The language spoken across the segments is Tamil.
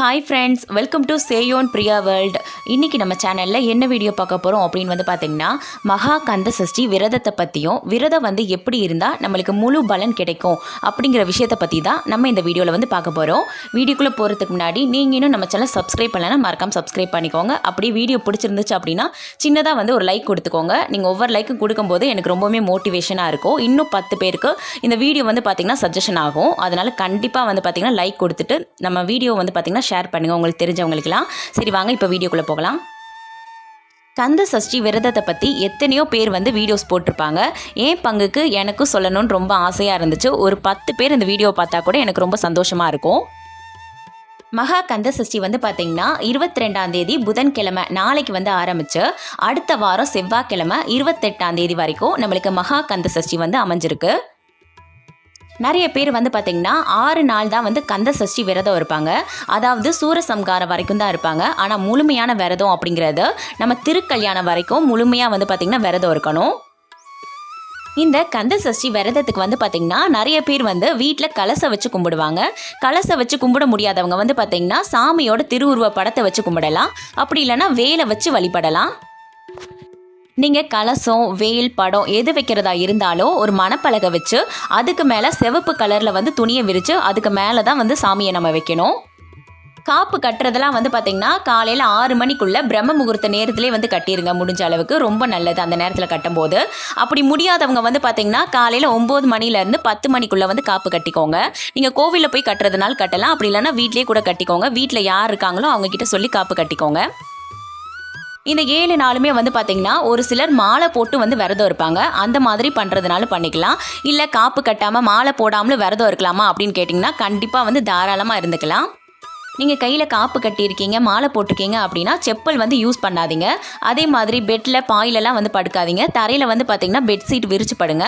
Hi friends welcome to Seyon Priya world இன்றைக்கி நம்ம சேனலில் என்ன வீடியோ பார்க்க போகிறோம் அப்படின்னு வந்து பார்த்திங்கன்னா மகா கந்த சஷ்டி விரதத்தை பற்றியும் விரதம் வந்து எப்படி இருந்தால் நம்மளுக்கு முழு பலன் கிடைக்கும் அப்படிங்கிற விஷயத்தை பற்றி தான் நம்ம இந்த வீடியோவில் வந்து பார்க்க போகிறோம் வீடியோக்குள்ளே போகிறதுக்கு முன்னாடி நீங்கள் இன்னும் நம்ம சேனல் சப்ஸ்கிரைப் பண்ணலைன்னா மறக்காம சப்ஸ்கிரைப் பண்ணிக்கோங்க. அப்படியே வீடியோ பிடிச்சிருந்துச்சு அப்படின்னா சின்னதாக வந்து ஒரு லைக் கொடுத்துக்கோங்க. நீங்கள் ஒவ்வொரு லைக்கும் கொடுக்கும்போது எனக்கு ரொம்பவுமே மோட்டிவேஷனாக இருக்கும். இன்னும் பத்து பேருக்கு இந்த வீடியோ வந்து பார்த்திங்கன்னா சஜஷன் ஆகும். அதனால் கண்டிப்பாக வந்து பார்த்திங்கன்னா லைக் கொடுத்துட்டு நம்ம வீடியோ வந்து பார்த்திங்கன்னா ஷேர் பண்ணுங்கள் உங்களுக்கு தெரிஞ்சவங்களுக்கெல்லாம். சரி வாங்க இப்போ வீடியோக்குள்ளே போகலாம். கந்த சஷ்டி விரதத்தை பற்றி எத்தனையோ பேர் வந்து வீடியோஸ் போட்டிருப்பாங்க. ஏன் பங்குக்கு எனக்கும் சொல்லணும்னு ரொம்ப ஆசையாக இருந்துச்சு. ஒரு பத்து பேர் இந்த வீடியோ பார்த்தா கூட எனக்கு ரொம்ப சந்தோஷமாக இருக்கும். மகா கந்த சஷ்டி வந்து பார்த்தீங்கன்னா இருபத்தி ரெண்டாம் தேதி புதன்கிழமை நாளைக்கு வந்து ஆரம்பிச்சு அடுத்த வாரம் செவ்வாய்க்கிழமை இருபத்தெட்டாம் தேதி வரைக்கும் நம்மளுக்கு மகா கந்த சஷ்டி வந்து அமைஞ்சிருக்கு. நிறைய பேர் வந்து பார்த்திங்கன்னா ஆறு நாள் தான் வந்து கந்த சஷ்டி விரதம் இருப்பாங்க. அதாவது சூரசம்காரம் வரைக்கும் தான் இருப்பாங்க. ஆனால் முழுமையான விரதம் அப்படிங்கிறது நம்ம திருக்கல்யாணம் வரைக்கும் முழுமையாக வந்து பார்த்திங்கன்னா விரதம் இருக்கணும். இந்த கந்த சஷ்டி விரதத்துக்கு வந்து பார்த்திங்கன்னா நிறைய பேர் வந்து வீட்டில் கலசை வச்சு கும்பிடுவாங்க. கலசை வச்சு கும்பிட முடியாதவங்க வந்து பார்த்திங்கன்னா சாமியோட திருவுருவ படத்தை வச்சு கும்பிடலாம். அப்படி இல்லைன்னா வேலை வச்சு வழிபடலாம். நீங்கள் கலசம் வேல் படம் எது வைக்கிறதா இருந்தாலும் ஒரு மணப்பலகை வச்சு அதுக்கு மேலே சிவப்பு கலரில் வந்து துணியை விரித்து அதுக்கு மேலே தான் வந்து சாமியை நம்ம வைக்கணும். காப்பு கட்டுறதெல்லாம் வந்து பார்த்திங்கன்னா காலையில் ஆறு மணிக்குள்ளே பிரம்ம முகூர்த்த நேரத்திலே வந்து கட்டிடுங்க முடிஞ்ச அளவுக்கு ரொம்ப நல்லது அந்த நேரத்தில் கட்டும்போது. அப்படி முடியாதவங்க வந்து பார்த்திங்கன்னா காலையில் ஒம்பது மணிலேருந்து பத்து மணிக்குள்ளே வந்து காப்பு கட்டிக்கோங்க. நீங்கள் கோவிலில் போய் கட்டுறதுனால கட்டலாம். அப்படி இல்லைன்னா வீட்லேயே கூட கட்டிக்கோங்க. வீட்டில் யார் இருக்காங்களோ அவங்கக்கிட்ட சொல்லி காப்பு கட்டிக்கோங்க. இந்த ஏழு நாளுமே வந்து பார்த்திங்கன்னா ஒரு சிலர் மாலை போட்டு வந்து விரதம் இருப்பாங்க. அந்த மாதிரி பண்ணுறதுனால பண்ணிக்கலாம். இல்லை காப்பு கட்டாமல் மாலை போடாமலும் விரதம் இருக்கலாமா அப்படின்னு கேட்டிங்கன்னா கண்டிப்பாக வந்து தாராளமாக இருந்துக்கலாம். நீங்கள் கையில் காப்பு கட்டியிருக்கீங்க மாலை போட்டிருக்கீங்க அப்படின்னா செப்பல் வந்து யூஸ் பண்ணாதீங்க. அதே மாதிரி பெட்டில் பாயிலெல்லாம் வந்து படுக்காதீங்க. தரையில் வந்து பார்த்திங்கன்னா பெட்ஷீட் விரிச்சு படுங்க.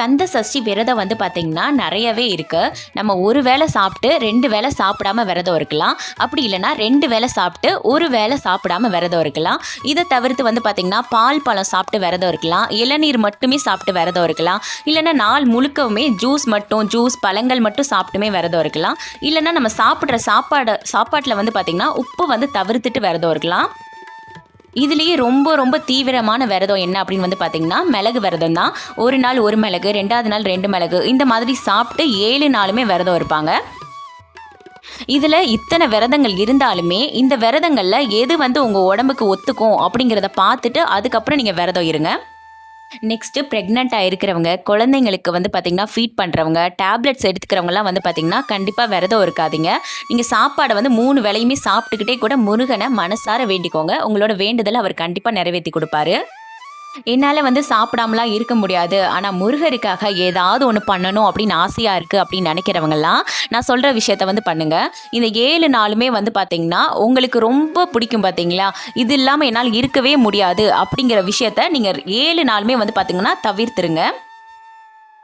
கந்த சஷ்டி விரதம் வந்து பார்த்திங்கன்னா நிறையவே இருக்குது நம்ம ஒரு வேளை சாப்பிட்டு ரெண்டு வேளை சாப்பிடாம விரதம் இருக்கலாம். அப்படி இல்லைன்னா ரெண்டு வேளை சாப்பிட்டு ஒரு வேளை சாப்பிடாம விரதம் இருக்கலாம். இதை தவிர்த்து வந்து பார்த்திங்கன்னா பால் பழம் சாப்பிட்டு விரதம் இருக்கலாம். இளநீர் மட்டுமே சாப்பிட்டு விரதம் இருக்கலாம். இல்லைன்னா நாள் முழுக்கவுமே ஜூஸ் மட்டும் ஜூஸ் பழங்கள் மட்டும் சாப்பிட்டுமே விரதம் இருக்கலாம். இல்லைன்னா நம்ம சாப்பிட்ற சாப்பாடு சாப்பாட்டில் வந்து பார்த்திங்கன்னா உப்பு வந்து தவிர்த்துட்டு விரதம் இருக்கலாம். இதுலேயே ரொம்ப ரொம்ப தீவிரமான விரதம் என்ன அப்படின்னு வந்து பார்த்தீங்கன்னா மிளகு விரதம் தான். ஒரு நாள் ஒரு மிளகு ரெண்டாவது நாள் ரெண்டு மிளகு இந்த மாதிரி சாப்பிட்டு ஏழு நாளுமே விரதம் இருப்பாங்க. இதில் இத்தனை விரதங்கள் இருந்தாலுமே இந்த விரதங்களில் எது வந்து உங்கள் உடம்புக்கு ஒத்துக்கும் அப்படிங்கிறத பார்த்துட்டு அதுக்கப்புறம் நீங்கள் விரதம் இருங்க. நெக்ஸ்ட்டு ப்ரெக்னெண்ட்டாக இருக்கிறவங்க குழந்தைங்களுக்கு வந்து பார்த்திங்கன்னா ஃபீட் பண்ணுறவங்க டேப்லெட்ஸ் எடுத்துக்கிறவங்கலாம் வந்து பார்த்திங்கன்னா கண்டிப்பாக விரதம் இருக்காதீங்க. நீங்கள் சாப்பாடை வந்து மூணு வேலையுமே சாப்பிட்டுக்கிட்டே கூட முருகனை மனசார வேண்டிக்கோங்க. உங்களோட வேண்டுதலை அவர் கண்டிப்பாக நிறைவேற்றி கொடுப்பாரு. என்னால் வந்து சாப்பிடாமலாம் இருக்க முடியாது. ஆனால் முருகருக்காக ஏதாவது ஒன்று பண்ணணும் அப்படின்னு ஆசையாக இருக்குது அப்படின்னு நினைக்கிறவங்கலாம் நான் சொல்கிற விஷயத்த வந்து பண்ணுங்கள் இந்த ஏழு நாளுமே வந்து பார்த்தீங்கன்னா உங்களுக்கு ரொம்ப பிடிக்கும் பார்த்தீங்களா இது இல்லாமல் என்னால் இருக்கவே முடியாது அப்படிங்கிற விஷயத்த நீங்கள் ஏழு நாளுமே வந்து பார்த்தீங்கன்னா தவிர்த்துருங்க.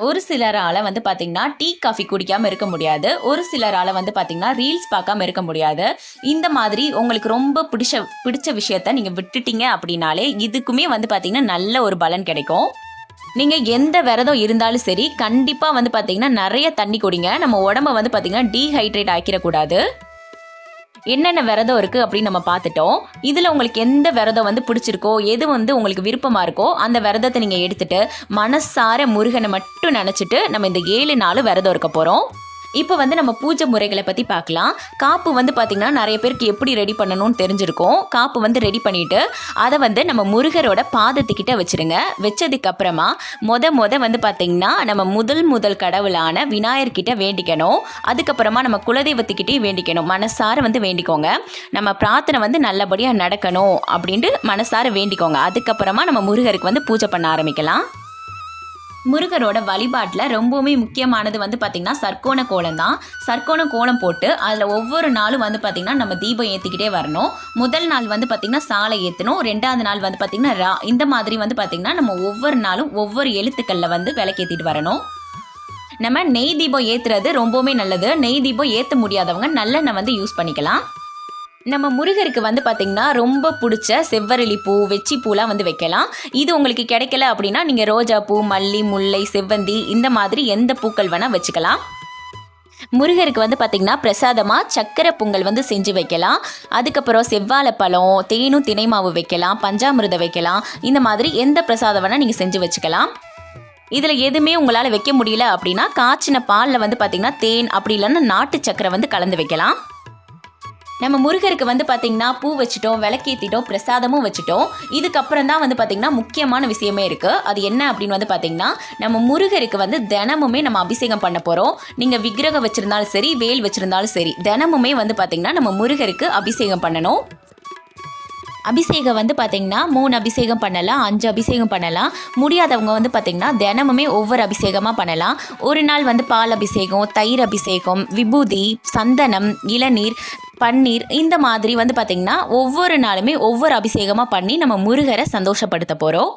ஒரு சிலரால் வந்து பார்த்திங்கன்னா டீ காஃபி குடிக்காமல் இருக்க முடியாது. ஒரு சிலரால் வந்து பார்த்திங்கன்னா ரீல்ஸ் பார்க்காம இருக்க முடியாது. இந்த மாதிரி உங்களுக்கு ரொம்ப பிடிச்ச பிடிச்ச விஷயத்த நீங்கள் விட்டுட்டீங்க அப்படின்னாலே இதுக்குமே வந்து பார்த்திங்கன்னா நல்ல ஒரு பலன் கிடைக்கும். நீங்கள் எந்த விரதம் இருந்தாலும் சரி கண்டிப்பாக வந்து பார்த்திங்கன்னா நிறைய தண்ணி குடிங்க. நம்ம உடம்ப வந்து பார்த்திங்கன்னா டீஹைட்ரேட் ஆக்கிடக்கூடாது. என்னென்ன விரதம் இருக்குது அப்படின்னு நம்ம பார்த்துட்டோம். இதில் உங்களுக்கு எந்த விரதம் வந்து பிடிச்சிருக்கோ எது வந்து உங்களுக்கு விருப்பமாக இருக்கோ அந்த விரதத்தை நீங்கள் எடுத்துட்டு மனசார முருகனை மட்டும் நினச்சிட்டு நம்ம இந்த ஏழு நாள் விரதம் இருக்க போகிறோம் இப்போ வந்து நம்ம பூஜை முறைகளை பற்றி பார்க்கலாம். காப்பு வந்து பார்த்திங்கன்னா நிறைய பேருக்கு எப்படி ரெடி பண்ணணும்னு தெரிஞ்சிருக்கும். காப்பு வந்து ரெடி பண்ணிவிட்டு அதை வந்து நம்ம முருகரோட பாதத்துக்கிட்ட வச்சுருங்க. வச்சதுக்கப்புறமா மொத மொத வந்து பார்த்திங்கன்னா நம்ம முதல் முதல் கடவுளான விநாயகர்கிட்ட வேண்டிக்கணும். அதுக்கப்புறமா நம்ம குலதெய்வத்துக்கிட்டே வேண்டிக்கணும். மனசார வந்து வேண்டிக்கோங்க. நம்ம பிரார்த்தனை வந்து நல்லபடியாக நடக்கணும் அப்படின்ட்டு மனசார வேண்டிக்கோங்க. அதுக்கப்புறமா நம்ம முருகருக்கு வந்து பூஜை பண்ண ஆரம்பிக்கலாம். முருகரோட வழிபாட்டில் ரொம்பவுமே முக்கியமானது வந்து பார்த்திங்கன்னா சர்க்கோண கோலம் தான். சர்க்கோண கோலம் போட்டு அதில் ஒவ்வொரு நாளும் வந்து பார்த்திங்கன்னா நம்ம தீபம் ஏற்றிக்கிட்டே வரணும். முதல் நாள் வந்து பார்த்திங்கன்னா சாலை ஏற்றணும் ரெண்டாவது நாள் வந்து பார்த்திங்கன்னா ரா இந்த மாதிரி வந்து பார்த்திங்கன்னா நம்ம ஒவ்வொரு நாளும் ஒவ்வொரு எழுத்துக்களில் வந்து விளக்கேற்றிட்டு வரணும். நம்ம நெய் தீபம் ஏற்றுறது ரொம்பவுமே நல்லது. நெய் தீபம் ஏற்ற முடியாதவங்க நல்லெண்ணெய் வந்து யூஸ் பண்ணிக்கலாம். நம்ம முருகருக்கு வந்து பார்த்திங்கன்னா ரொம்ப பிடிச்ச செவ்வரளி பூ வெச்சி பூலாம் வந்து வைக்கலாம். இது உங்களுக்கு கிடைக்கல அப்படின்னா நீங்கள் ரோஜா பூ மல்லி முல்லை செவ்வந்தி இந்த மாதிரி எந்த பூக்கள் வேணால் வச்சுக்கலாம். முருகருக்கு வந்து பார்த்திங்கன்னா பிரசாதமாக சக்கரை பொங்கல் வந்து செஞ்சு வைக்கலாம். அதுக்கப்புறம் செவ்வாழைப்பழம் தேனும் தினை மாவு வைக்கலாம் பஞ்சாமிரதம் வைக்கலாம். இந்த மாதிரி எந்த பிரசாதம் வேணால் நீங்கள் செஞ்சு வச்சுக்கலாம். இதில் எதுவுமே உங்களால் வைக்க முடியல அப்படின்னா காய்ச்சின பாலில் வந்து பார்த்திங்கன்னா தேன் அப்படி இல்லைன்னா நாட்டு சக்கரை வந்து கலந்து வைக்கலாம். நம்ம முருகருக்கு வந்து பார்த்திங்கன்னா பூ வச்சுட்டோம் விளக்கேற்றிட்டோம் பிரசாதமும் வச்சுட்டோம். இதுக்கப்புறம் தான் வந்து பார்த்திங்கன்னா முக்கியமான விஷயமே இருக்குது அது என்ன அப்படின்னு வந்து பார்த்திங்கன்னா நம்ம முருகருக்கு வந்து தினமுமே நம்ம அபிஷேகம் பண்ண போகிறோம் நீங்கள் விக்கிரகம் வச்சுருந்தாலும் சரி வேல் வச்சுருந்தாலும் சரி தினமுமே வந்து பார்த்திங்கன்னா நம்ம முருகருக்கு அபிஷேகம் பண்ணணும். அபிஷேகம் வந்து பார்த்திங்கன்னா மூணு அபிஷேகம் பண்ணலாம் அஞ்சு அபிஷேகம் பண்ணலாம். முடியாதவங்க வந்து பார்த்திங்கன்னா தினமுமே ஒவ்வொரு அபிஷேகமாக பண்ணலாம். ஒரு நாள் வந்து பால் அபிஷேகம் தயிர் அபிஷேகம் விபூதி சந்தனம் இளநீர் பன்னீர் இந்த மாதிரி வந்து பார்த்திங்கன்னா ஒவ்வொரு நாளுமே ஒவ்வொரு அபிஷேகமாக பண்ணி நம்ம முருகரை சந்தோஷப்படுத்த போகிறோம்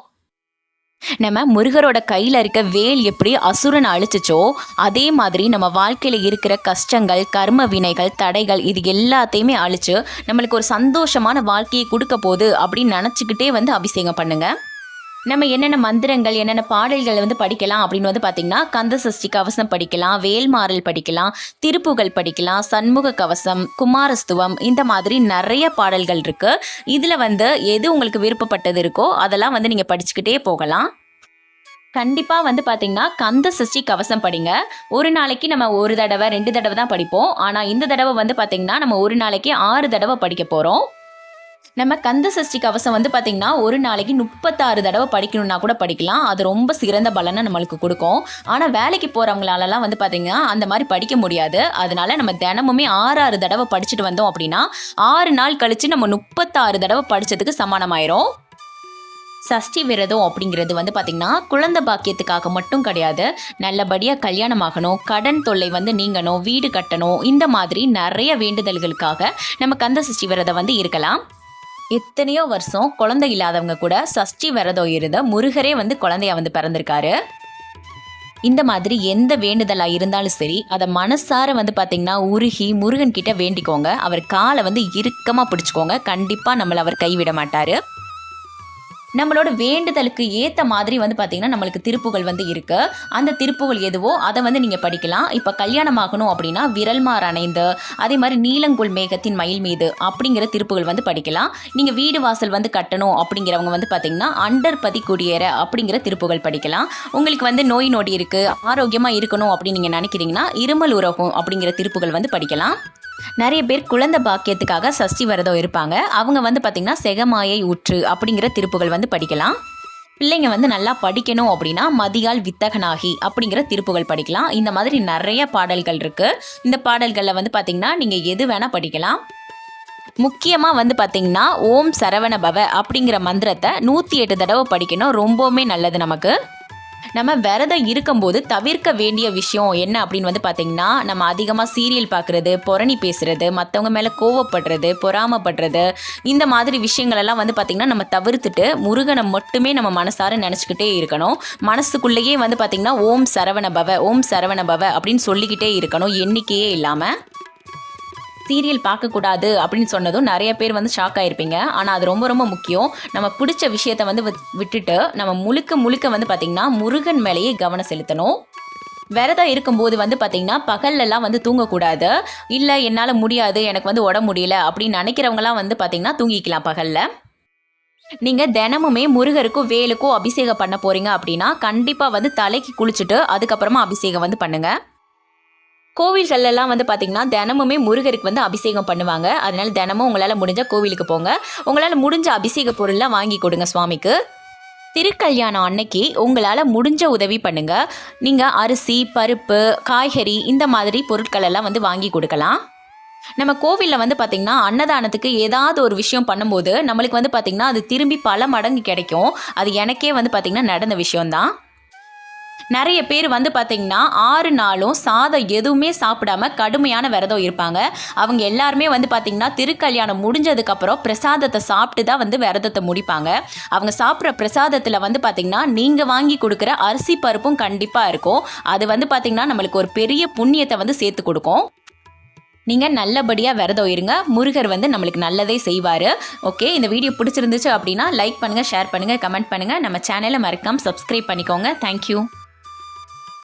நம்ம முருகரோட கையில் இருக்க வேல் எப்படி அசுரனை அழிச்சிச்சோ அதே மாதிரி நம்ம வாழ்க்கையில் இருக்கிற கஷ்டங்கள் கர்ம வினைகள் தடைகள் இது எல்லாத்தையுமே அழிச்சு நம்மளுக்கு ஒரு சந்தோஷமான வாழ்க்கையை கொடுக்க போகுது அப்படின்னு நினச்சிக்கிட்டே வந்து அபிஷேகம் பண்ணுங்கள் நம்ம என்னென்ன மந்திரங்கள் என்னென்ன பாடல்கள் வந்து படிக்கலாம் அப்படின்னு வந்து பார்த்திங்கன்னா கந்த சஷ்டி கவசம் படிக்கலாம் வேல்மாறல் படிக்கலாம் திருப்புகள் படிக்கலாம் சண்முக கவசம் குமாரஸ்துவம் இந்த மாதிரி நிறைய பாடல்கள் இருக்குது இதில் வந்து எது உங்களுக்கு விருப்பப்பட்டது இருக்கோ அதெல்லாம் வந்து நீங்கள் படிச்சுக்கிட்டே போகலாம். கண்டிப்பாக வந்து பார்த்தீங்கன்னா கந்த சஷ்டி கவசம் படிங்க. ஒரு நாளைக்கு நம்ம ஒரு தடவை ரெண்டு தடவை தான் படிப்போம். ஆனால் இந்த தடவை வந்து பார்த்தீங்கன்னா நம்ம ஒரு நாளைக்கு ஆறு தடவை படிக்க போகிறோம் நம்ம கந்த சஷ்டி கவசம் வந்து பார்த்திங்கன்னா ஒரு நாளைக்கு முப்பத்தாறு தடவை படிக்கணும்னா கூட படிக்கலாம். அது ரொம்ப சிறந்த பலனை நம்மளுக்கு கொடுக்கும். ஆனால் வேலைக்கு போகிறவங்களாலலாம் வந்து பார்த்திங்கன்னா அந்த மாதிரி படிக்க முடியாது. அதனால நம்ம தினமுமே ஆறு ஆறு தடவை படிச்சுட்டு வந்தோம் அப்படின்னா ஆறு நாள் கழித்து நம்ம முப்பத்தாறு தடவை படித்ததுக்கு சமானமாயிரும். சஷ்டி விரதம் அப்படிங்கிறது வந்து பார்த்திங்கன்னா குழந்தை பாக்கியத்துக்காக மட்டும் கிடையாது. நல்லபடியாக கல்யாணம் ஆகணும் கடன் தொல்லை வந்து நீங்கணும் வீடு கட்டணும் இந்த மாதிரி நிறைய வேண்டுதல்களுக்காக நம்ம கந்த சஷ்டி விரதம் வந்து இருக்கலாம். எத்தனையோ வருஷம் குழந்தை இல்லாதவங்க கூட சஷ்டி விரதம் இருந்த முருகரே வந்து குழந்தைய வந்து பிறந்திருக்காரு. இந்த மாதிரி எந்த வேண்டுதலாக இருந்தாலும் சரி அதை மனசார வந்து பார்த்திங்கன்னா உருகி முருகன் கிட்ட வேண்டிக்கோங்க. அவர் காலை வந்து இறுக்கமாக பிடிச்சிக்கோங்க. கண்டிப்பாக நம்மளை அவர் கைவிட மாட்டார். நம்மளோட வேண்டுதலுக்கு ஏற்ற மாதிரி வந்து பார்த்திங்கன்னா நம்மளுக்கு திருப்புகள் வந்து இருக்குது அந்த திருப்புகள் எதுவோ அதை வந்து நீங்கள் படிக்கலாம். இப்போ கல்யாணம் ஆகணும் அப்படின்னா விரல்மார் அணைந்து அதே மாதிரி நீலங்குள் மேகத்தின் மயில் மீது அப்படிங்கிற திருப்புகள் வந்து படிக்கலாம். நீங்கள் வீடு வாசல் வந்து கட்டணும் அப்படிங்கிறவங்க வந்து பார்த்திங்கன்னா அண்டர்பதி குடியேற அப்படிங்கிற திருப்புகள் படிக்கலாம். உங்களுக்கு வந்து நோய் நொடி இருக்குது ஆரோக்கியமாக இருக்கணும் அப்படின்னு நீங்கள் நினைக்கிறீங்கன்னா இருமல் உறகும் அப்படிங்கிற திருப்புகள் வந்து படிக்கலாம். நிறைய பேர் குழந்தை பாக்கியத்துக்காக சஷ்டி விரதம் இருப்பாங்க. அவங்க வந்து பார்த்திங்கன்னா செகமாயை ஊற்று அப்படிங்கிற திருப்புகள் வந்து படிக்கலாம். பிள்ளைங்க வந்து நல்லா படிக்கணும் அப்படின்னா மதியால் வித்தகனாகி அப்படிங்கிற திருப்புகள் படிக்கலாம். இந்த மாதிரி நிறைய பாடல்கள் இருக்குது இந்த பாடல்களில் வந்து பார்த்திங்கன்னா நீங்கள் எது வேணால் படிக்கலாம். முக்கியமாக வந்து பார்த்திங்கன்னா ஓம் சரவண பவ அப்படிங்கிற மந்திரத்தை நூற்றி எட்டு தடவை படிக்கணும். ரொம்பவுமே நல்லது நமக்கு. நம்ம விரதம் இருக்கும்போது தவிர்க்க வேண்டிய விஷயம் என்ன அப்படின்னு வந்து பார்த்தீங்கன்னா நம்ம அதிகமாக சீரியல் பார்க்குறது புரணி பேசுறது மற்றவங்க மேலே கோவப்படுறது பொறாமப்படுறது இந்த மாதிரி விஷயங்களெல்லாம் வந்து பார்த்திங்கன்னா நம்ம தவிர்த்துட்டு முருகனை மட்டுமே நம்ம மனசார நினச்சிக்கிட்டே இருக்கணும். மனசுக்குள்ளேயே வந்து பார்த்திங்கன்னா ஓம் சரவண பவ ஓம் சரவண பவ அப்படின்னு சொல்லிக்கிட்டே இருக்கணும். எண்ணிக்கையே இல்லாமல் சீரியல் பார்க்கக்கூடாது அப்படின்னு சொன்னதும் நிறைய பேர் வந்து ஷாக் ஆகிருப்பீங்க ஆனால் அது ரொம்ப ரொம்ப முக்கியம். நம்ம பிடிச்ச விஷயத்தை வந்து விட்டுட்டு நம்ம முழுக்க முழுக்க வந்து பார்த்திங்கன்னா முருகன் மேலேயே கவனம் செலுத்தணும். விரதம் இருக்கும்போது வந்து பார்த்திங்கன்னா பகல்லலாம் வந்து தூங்கக்கூடாது. இல்லை என்னால் முடியாது எனக்கு வந்து உடம்பு முடியல அப்படின்னு நினைக்கிறவங்களாம் வந்து பார்த்திங்கன்னா தூங்கிக்கலாம் பகலில். நீங்கள் தினமுமே முருகருக்கும் வேலுக்கும் அபிஷேகம் பண்ண போகிறீங்க அப்படின்னா கண்டிப்பாக வந்து தலைக்கு குளிச்சுட்டு அதுக்கப்புறமா அபிஷேகம் வந்து பண்ணுங்கள் கோவில்கள்லாம் வந்து பார்த்திங்கன்னா தினமுமே முருகருக்கு வந்து அபிஷேகம் பண்ணுவாங்க. அதனால் தினமும் உங்களால் முடிஞ்ச கோவிலுக்கு போங்க. உங்களால் முடிஞ்ச அபிஷேக பொருள்லாம் வாங்கி கொடுங்க சுவாமிக்கு. திருக்கல்யாணம் அன்னைக்கு உங்களால் முடிஞ்ச உதவி பண்ணுங்க. நீங்கள் அரிசி பருப்பு காய்கறி இந்த மாதிரி பொருட்கள் எல்லாம் வந்து வாங்கி கொடுக்கலாம். நம்ம கோவிலில் வந்து பார்த்திங்கன்னா அன்னதானத்துக்கு ஏதாவது ஒரு விஷயம் பண்ணும்போது நம்மளுக்கு வந்து பார்த்திங்கன்னா அது திரும்பி பல மடங்கு கிடைக்கும். அது எனக்கே வந்து பார்த்திங்கன்னா நடந்த விஷயம்தான். நிறைய பேர் வந்து பார்த்திங்கன்னா ஆறு நாளும் சாதம் எதுவுமே சாப்பிடாம கடுமையான விரதம் இருப்பாங்க. அவங்க எல்லாருமே வந்து பார்த்திங்கன்னா திருக்கல்யாணம் முடிஞ்சதுக்கப்புறம் பிரசாதத்தை சாப்பிட்டு தான் வந்து விரதத்தை முடிப்பாங்க. அவங்க சாப்பிட்ற பிரசாதத்தில் வந்து பார்த்திங்கன்னா நீங்கள் வாங்கி கொடுக்குற அரிசி பருப்பும் கண்டிப்பாக இருக்கும். அது வந்து பார்த்திங்கன்னா நம்மளுக்கு ஒரு பெரிய புண்ணியத்தை வந்து சேர்த்து கொடுக்கும். நீங்கள் நல்லபடியாக விரதம் இருங்க. முருகர் வந்து நம்மளுக்கு நல்லதே செய்வார். ஓகே இந்த வீடியோ பிடிச்சிருந்துச்சு அப்படின்னா லைக் பண்ணுங்கள் ஷேர் பண்ணுங்கள் கமெண்ட் பண்ணுங்கள் நம்ம சேனலை மறக்காமல் சப்ஸ்கிரைப் பண்ணிக்கோங்க. தேங்க்யூ